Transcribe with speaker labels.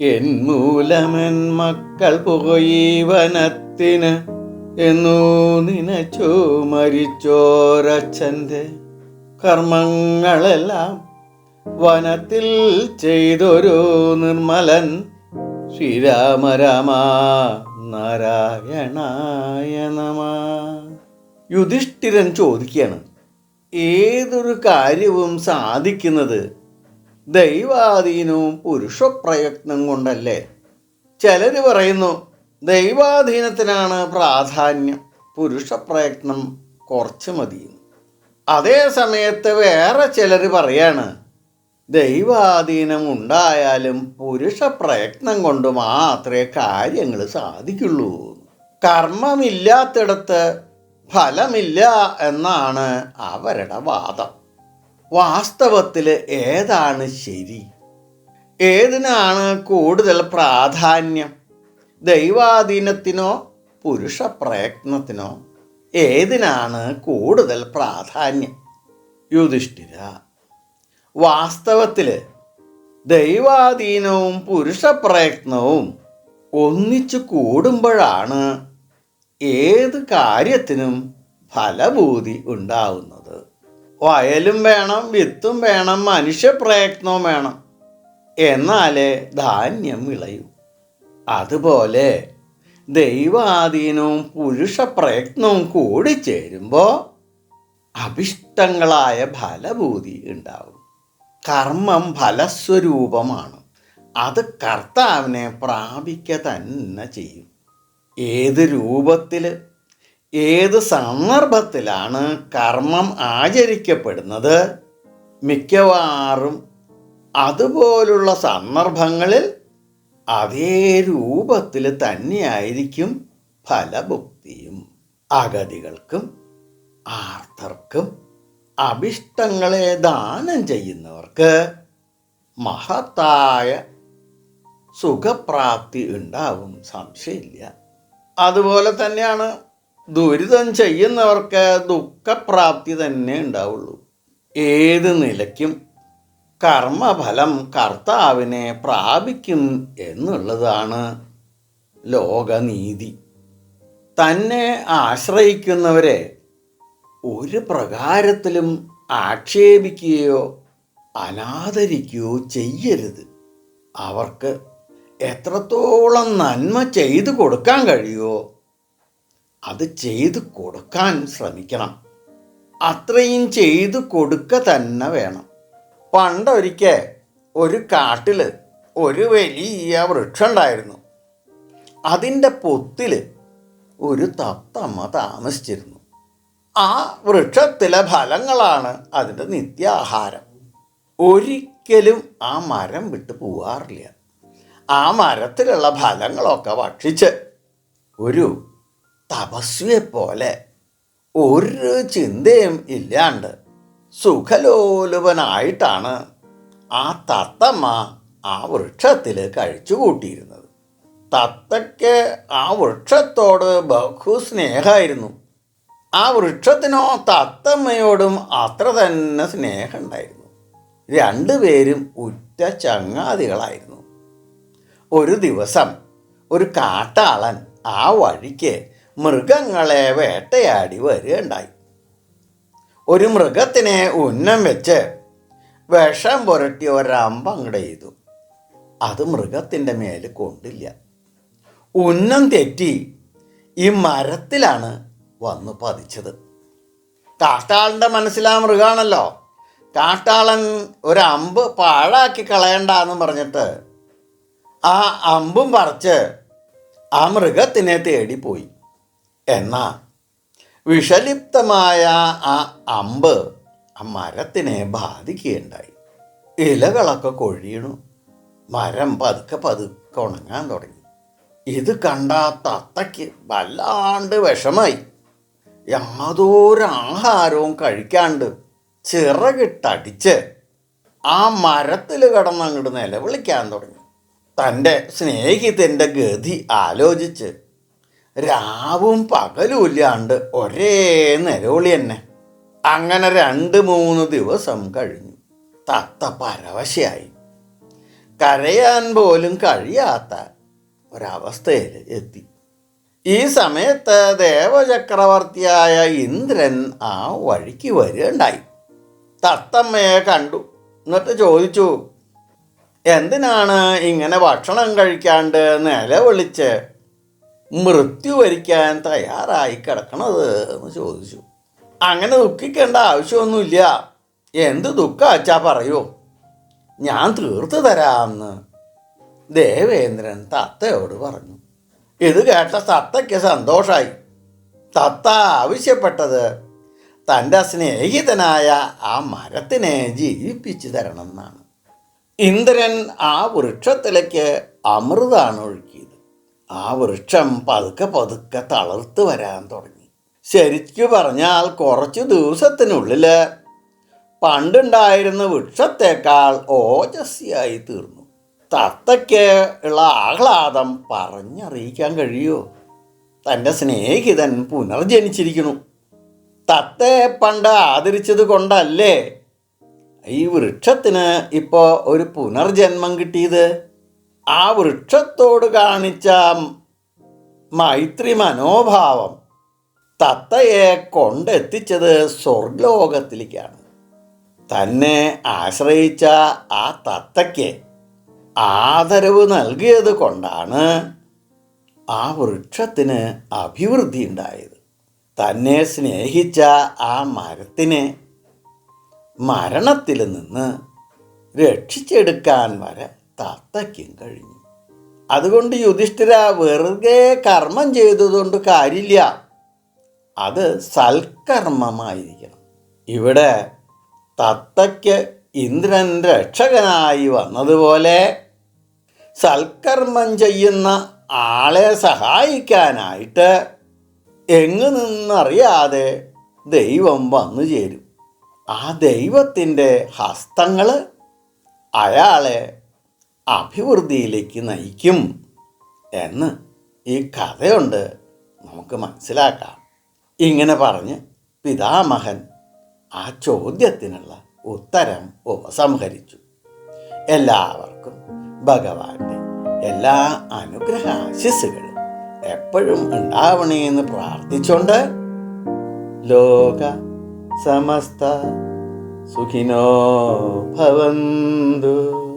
Speaker 1: N മൂലമൻ മക്കൾ പുകയീവനത്തിന് വനത്തിന് എന്നു നിനച്ചു മരിച്ചോരച്ഛന്റെ കർമ്മങ്ങളെല്ലാം വനത്തിൽ ചെയ്തൊരു നിർമ്മലൻ ശ്രീരാമ രാമ നാരായണായ നമ യുധിഷ്ഠിരൻ ചോദിക്കുകയാണ് ഏതൊരു കാര്യവും സാധിക്കുന്നത് ദൈവാധീനവും പുരുഷപ്രയത്നം കൊണ്ടല്ലേ? ചിലർ പറയുന്നു ദൈവാധീനത്തിനാണ് പ്രാധാന്യം പുരുഷപ്രയത്നം കുറച്ച് മതി അതേ സമയത്ത് വേറെ ചിലർ പറയാണ് ദൈവാധീനം ഉണ്ടായാലും പുരുഷ പ്രയത്നം കൊണ്ട് മാത്രമേ കാര്യങ്ങൾ സാധിക്കുള്ളൂ കർമ്മമില്ലാത്തിടത്ത് ഫലമില്ല എന്നാണ് അവരുടെ വാദം. വാസ്തവത്തിൽ ഏതാണ് ശരി? ഏതിനാണ് കൂടുതൽ പ്രാധാന്യം? ദൈവാധീനത്തിനോ പുരുഷ പ്രയത്നത്തിനോ ഏതിനാണ് കൂടുതൽ പ്രാധാന്യം? യുധിഷ്ഠിര വാസ്തവത്തിൽ ദൈവാധീനവും പുരുഷ പ്രയത്നവും ഒന്നിച്ചു കൂടുമ്പോഴാണ് ഏത് കാര്യത്തിനും ഫലഭൂതി ഉണ്ടാവുന്നത്. വയലും വേണം വിത്തും വേണം മനുഷ്യപ്രയത്നവും വേണം. എന്നാലേ ധാന്യം വിളയൂ. അതുപോലെ ദൈവാധീനവും പുരുഷ പ്രയത്നവും കൂടിച്ചേരുമ്പോൾ അഭിഷ്ടങ്ങളായ ഫലഭൂതി ഉണ്ടാവും. കർമ്മം ഫലസ്വരൂപമാണ്. അത് കർത്താവിനെ പ്രാപിക്കുക തന്നെ ചെയ്യും. ഏത് രൂപത്തിൽ ഏത് സന്ദർഭത്തിലാണ് കർമ്മം ആചരിക്കപ്പെടുന്നത്? മിക്കവാറും അതുപോലുള്ള സന്ദർഭങ്ങളിൽ അതേ രൂപത്തിൽ തന്നെയായിരിക്കും ഫലഭുക്തിയും അഗതികൾക്കും ആർത്തർക്കും അഭിഷ്ടങ്ങളെ ദാനം ചെയ്യുന്നവർക്ക് മഹത്തായ സുഖപ്രാപ്തി ഉണ്ടാവും സംശയമില്ല. അതുപോലെ തന്നെയാണ് ദുരിതം ചെയ്യുന്നവർക്ക് ദുഃഖപ്രാപ്തി തന്നെ ഉണ്ടാവുള്ളൂ. ഏത് നിലയ്ക്കും കർമ്മഫലം കർത്താവിനെ പ്രാപിക്കും എന്നുള്ളതാണ് ലോകനീതി. തന്നെ ആശ്രയിക്കുന്നവരെ ഒരു പ്രകാരത്തിലും ആക്ഷേപിക്കുകയോ അനാദരിക്കുകയോ ചെയ്യരുത്. അവർക്ക് എത്രത്തോളം നന്മ ചെയ്തു കൊടുക്കാൻ കഴിയുമോ അത് ചെയ്തു കൊടുക്കാൻ ശ്രമിക്കണം. അത്രയും ചെയ്തു കൊടുക്ക തന്നെ വേണം. പണ്ടൊരിക്കൽ ഒരു കാട്ടിൽ ഒരു വലിയ വൃക്ഷം ഉണ്ടായിരുന്നു അതിന്റെ പൊത്തിൽ ഒരു തത്തമ്മ താമസിച്ചിരുന്നു. ആ വൃക്ഷത്തിലെ ഫലങ്ങളാണ് അതിന്റെ നിത്യാഹാരം. ഒരിക്കലും ആ മരം വിട്ടു പോവാറില്ല. ആ മരത്തിലുള്ള ഫലങ്ങളൊക്കെ ഭക്ഷിച്ച് ഒരു തപസ്വിയെ പോലെ ഒരു ചിന്തയും ഇല്ലാണ്ട് സുഖലോലുപനായിട്ടാണ് ആ തത്തമ്മ ആ വൃക്ഷത്തിൽ കഴിച്ചു കൂട്ടിയിരുന്നത് തത്തയ്ക്ക് ആ വൃക്ഷത്തോട് ബഹു സ്നേഹമായിരുന്നു ആ വൃക്ഷത്തിനോ തത്തമ്മയോടും അത്ര തന്നെ സ്നേഹമുണ്ടായിരുന്നു. രണ്ടുപേരും ഉറ്റ ചങ്ങാതികളായിരുന്നു. ഒരു ദിവസം ഒരു കാട്ടാളൻ ആ വഴിക്ക് മൃഗങ്ങളെ വേട്ടയാടി വരികയുണ്ടായി. ഒരു മൃഗത്തിനെ ഉന്നം വെച്ച് വിഷം പുരട്ടി ഒരാം അങ്ങടെ ചെയ്തു അത് മൃഗത്തിന്റെ മേൽ കൊണ്ടില്ല. ഉന്നം തെറ്റി ഈ മരത്തിലാണ് വന്നു പതിച്ചത്. കാട്ടാളന്റെ മനസ്സിലാ മൃഗമാണല്ലോ കാട്ടാളൻ ഒരു അമ്പ് പാഴാക്കി കളയണ്ട എന്ന് പറഞ്ഞിട്ട് ആ അമ്പും പറിച്ച് ആ മൃഗത്തിനെ തേടിപ്പോയി. എന്നാ വിഷലിപ്തമായ ആ അമ്പ് ആ മരത്തിനെ ബാധിക്കുകയുണ്ടായി. ഇലകളൊക്കെ കൊഴിയണു. മരം പതുക്കെ പതുക്കെ ഉണങ്ങാൻ തുടങ്ങി. ഇത് കണ്ട തത്തയ്ക്ക് വല്ലാണ്ട് വിഷമായി. യാതൊരു ആഹാരവും കഴിക്കാണ്ട് ചിറകിട്ടടിച്ച് ആ മരത്തിൽ കിടന്ന് അങ്ങോട്ട് നിലവിളിക്കാൻ തുടങ്ങി. തന്റെ സ്നേഹിതന്റെ ഗതി ആലോചിച്ച് രാവും പകലും ഇല്ലാണ്ട് ഒരേ നിലവിളി തന്നെ. അങ്ങനെ രണ്ട് മൂന്ന് ദിവസം കഴിഞ്ഞു. തത്ത പരവശയായി. കരയാൻ പോലും കഴിയാത്ത ഒരവസ്ഥയിൽ എത്തി. ഈ സമയത്ത് ദേവചക്രവർത്തിയായ ഇന്ദ്രൻ ആ വഴിക്ക് വരികയുണ്ടായി. തത്തമ്മയെ കണ്ടു. എന്നിട്ട് ചോദിച്ചു എന്തിനാണ് ഇങ്ങനെ ഭക്ഷണം കഴിക്കാണ്ട് നിലവിളിച്ച്? മൃത്യു വരിക്കാൻ തയ്യാറായി കിടക്കണത് എന്ന് ചോദിച്ചു. അങ്ങനെ ദുഃഖിക്കേണ്ട ആവശ്യമൊന്നുമില്ല. എന്ത് ദുഃഖാച്ചാ പറയൂ. ഞാൻ തീർത്തു തരാമെന്ന് ദേവേന്ദ്രൻ തത്തയോട് പറഞ്ഞു. ഇത് കേട്ട തത്തയ്ക്ക് സന്തോഷമായി തത്ത ആവശ്യപ്പെട്ടത് തന്റെ സ്നേഹിതനായ ആ മരത്തിനെ ജീവിപ്പിച്ചു തരണമെന്നാണ്. ഇന്ദ്രൻ ആ വൃക്ഷത്തിലേക്ക് അമൃതാണ് ഒഴുക്കിയത്. ആ വൃക്ഷം പതുക്കെ പതുക്കെ തളർത്ത് വരാൻ തുടങ്ങി. ശരിക്കു പറഞ്ഞാൽ കുറച്ചു ദിവസത്തിനുള്ളിൽ പണ്ടുണ്ടായിരുന്ന വൃക്ഷത്തേക്കാൾ ഓജസ്സിയായി തീർന്നു. തത്തയ്ക്ക് ഉള്ള ആഹ്ലാദം പറഞ്ഞറിയിക്കാൻ കഴിയുമോ തന്റെ സ്നേഹിതൻ പുനർജനിച്ചിരിക്കുന്നു. തത്തയെ പണ്ട് ആദരിച്ചത് കൊണ്ടല്ലേ? ഈ വൃക്ഷത്തിന് ഇപ്പോൾ ഒരു പുനർജന്മം കിട്ടിയത്? ആ വൃക്ഷത്തോട് കാണിച്ച മൈത്രി മനോഭാവം തത്തയെ കൊണ്ടെത്തിച്ചത് സ്വർലോകത്തിലേക്കാണ് തന്നെ ആശ്രയിച്ച ആ തത്തയ്ക്ക് ആദരവ് നൽകിയത് കൊണ്ടാണ് ആ വൃക്ഷത്തിന് അഭിവൃദ്ധി ഉണ്ടായത്. തന്നെ സ്നേഹിച്ച ആ മരത്തിനെ മരണത്തിൽ നിന്ന് രക്ഷിച്ചെടുക്കാൻ വരെ തത്തയ്ക്കും കഴിഞ്ഞു. അതുകൊണ്ട് യുധിഷ്ഠിര വെറുതെ കർമ്മം ചെയ്തതുകൊണ്ട് കാര്യമില്ല. അത് സൽക്കർമ്മമായിരിക്കണം. ഇവിടെ തത്തയ്ക്ക് ഇന്ദ്രൻ രക്ഷകനായി വന്നതുപോലെ സൽക്കർമ്മം ചെയ്യുന്ന ആളെ സഹായിക്കാനായിട്ട് എങ്ങു നിന്നറിയാതെ ദൈവം വന്നു ചേരും. ആ ദൈവത്തിന്റെ ഹസ്തങ്ങൾ അയാളെ അഭിവൃദ്ധിയിലേക്ക് നയിക്കും എന്ന് ഈ കഥയുണ്ട് നമുക്ക് മനസ്സിലാക്കാം. ഇങ്ങനെ പറഞ്ഞ് പിതാമഹൻ ആ ചോദ്യത്തിനുള്ള ഉത്തരം ഉപസംഹരിച്ചു. എല്ലാവർക്കും ഭഗവാന്റെ എല്ലാ അനുഗ്രഹ ആശിസ്സുകളും എപ്പോഴും ഉണ്ടാവണേന്ന് പ്രാർത്ഥിച്ചുകൊണ്ട് ലോക സമസ്ത സുഖിനോ ഭവന്തു.